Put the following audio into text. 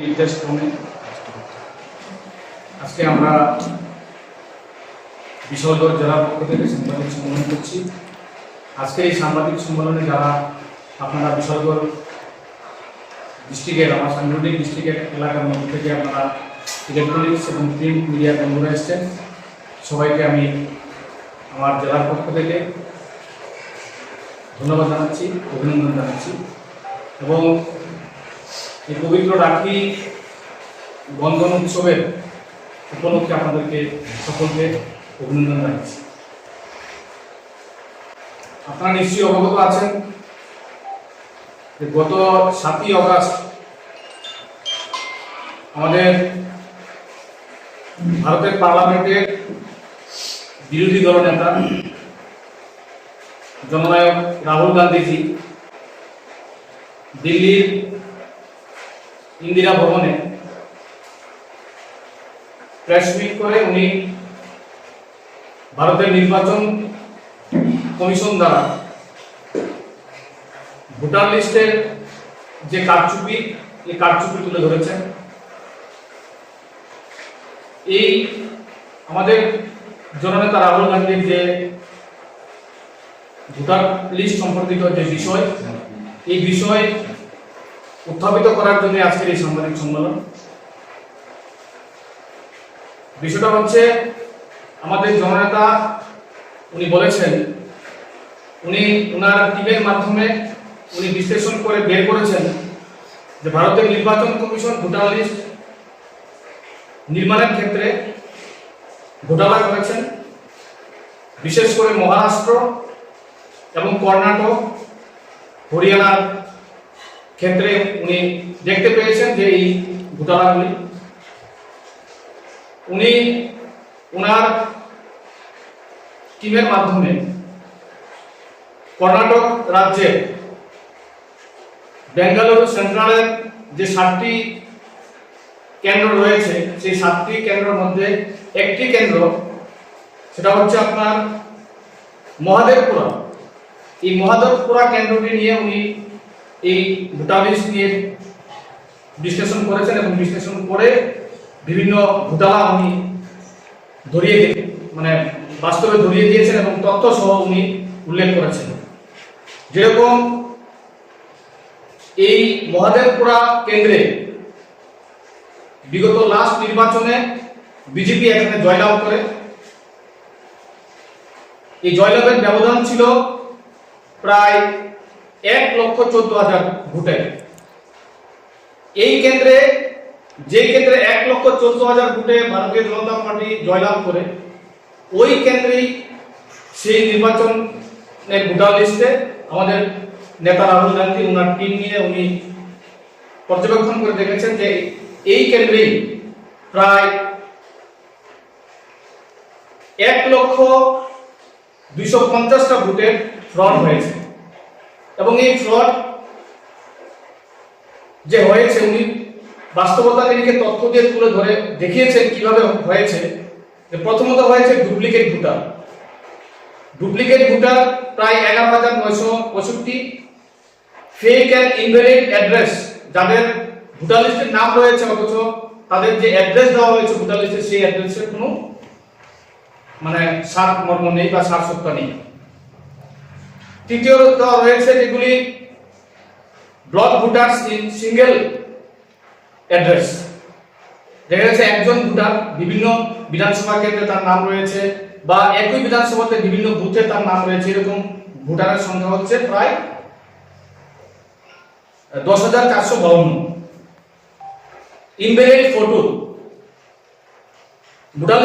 নির্দেশ ক্রমে আজকে আমরা বিশালগড় জেলার পক্ষ থেকে সাংবাদিক সম্মেলন করছি। আজকে এই সাংবাদিক সম্মেলনে যারা আপনারা বিশালগড় ডিস্ট্রিক্টের, আমার সাংগঠনিক ডিস্ট্রিক্টের এলাকার মধ্যে থেকে আপনারা ইলেকট্রনিক্স এবং প্রিন্ট মিডিয়ার বন্ধুরা এসছেন। সবাইকে আমি আমার জেলার পক্ষ থেকে ধন্যবাদ জানাচ্ছি, অভিনন্দন জানাচ্ছি। এবং এই পবিত্র রাখি বন্ধন উৎসবের উপলক্ষে আপনাদেরকে সকলকে অভিনন্দন জানাচ্ছি। আপনারা নিশ্চয়ই অবগত আছেন যে গত সাতই অগাস্ট আমাদের ভারতের পার্লামেন্টের বিরোধী দলনেতা জননায়ক রাহুল গান্ধীজি দিল্লির ইন্দিরা ভবনে। প্রেস মিট করে উনি ভারতের নির্বাচন কমিশন দ্বারা ভোটার লিস্টের যে কারচুপি, এই কারচুপি তুলে ধরেছেন। এই আমাদের জননেতা রাহুল গান্ধীর যে ভোটার লিস্ট সম্পর্কিত যে বিষয়, এই বিষয় উত্থাপিত করার জন্য আজকের এই সাংবাদিক সম্মেলন। বিষয়টা হচ্ছে, আমাদের জননেতা উনি বলেছেন, উনি ওনার টিমের মাধ্যমে উনি বিশ্লেষণ করে বের করেছেন যে ভারতের নির্বাচন কমিশন ভোটার লিস্ট নির্মাণের ক্ষেত্রে ঘোটালা করেছেন। বিশেষ করে মহারাষ্ট্র এবং কর্ণাটক হরিয়ানার ক্ষেত্রে উনি দেখতে পেয়েছেন যে এই ঘোটালাগুলি উনি ওনার টিমের মাধ্যমে কর্ণাটক রাজ্যের বেঙ্গালুরু সেন্ট্রালের যে সাতটি কেন্দ্র রয়েছে, সেই সাতটি কেন্দ্রের মধ্যে একটি কেন্দ্র, সেটা হচ্ছে আপনার মহাদেবপুরা। এই মহাদেবপুরা কেন্দ্রটি নিয়ে উনি এই ভোটার লিস্ট নিয়ে বিশ্লেষণ করেছেন এবং বিশ্লেষণ করে বিভিন্ন ঘোটালা উনি ধরিয়ে মানে বাস্তবে ধরিয়ে দিয়েছেন এবং তথ্য সহ উনি উল্লেখ করেছেন। যেরকম এই মহাদেবপুরা কেন্দ্রে বিগত লাস্ট নির্বাচনে বিজেপি এখানে জয়লাভ করে। এই জয়লাভের ব্যবধান ছিল প্রায় এক লক্ষ চোদ্দ হাজার ভোটে এই কেন্দ্রে, যে কেন্দ্রে এক লক্ষ চোদ্দ হাজার ভোটে ভারতীয় জনতা পার্টি জয়লাভ করে, ওই কেন্দ্রেই সেই নির্বাচন ভোটার লিস্টে আমাদের নেতা রাহুল গান্ধী, ওনার টিম নিয়ে উনি পর্যবেক্ষণ করে দেখেছেন যে এই কেন্দ্রেই প্রায় এক লক্ষ দুইশো পঞ্চাশটা ভোটের ফ্রড হয়েছে। এবং এই ফ্রড যে হয়েছে, উনি বাস্তবতা তথ্য দিয়ে তুলে ধরে দেখিয়েছেন কীভাবে হয়েছে, যে প্রথমত হয়েছে ডুপ্লিকেট ভোটার। ডুপ্লিকেট ভোটার প্রায় এগারো হাজার নয়শো পঁয়ষট্টি। ফেক অ্যান্ড ইনভ্যালিড অ্যাড্রেস যাদের ভোটার লিস্টের নাম রয়েছে অথচ তাদের যে অ্যাড্রেস দেওয়া হয়েছে ভোটার লিস্টে সেই অ্যাড্রেসের কোনো মানে সার মর্ম নেই বা সার সত্তা নেই। তৃতীয়ত রয়েছে যেগুলি block voters in single address. দেখা যাচ্ছে একজন ভোটার বিভিন্ন বিধানসভা কেন্দ্রে তার নাম রয়েছে বা একই বিধানসভাতে বিভিন্ন বুথে তার নাম রয়েছে। এরকম ভোটারের সংখ্যা হচ্ছে প্রায় দশ হাজার চারশো বাউন্ন। Invalid photo. ভোটার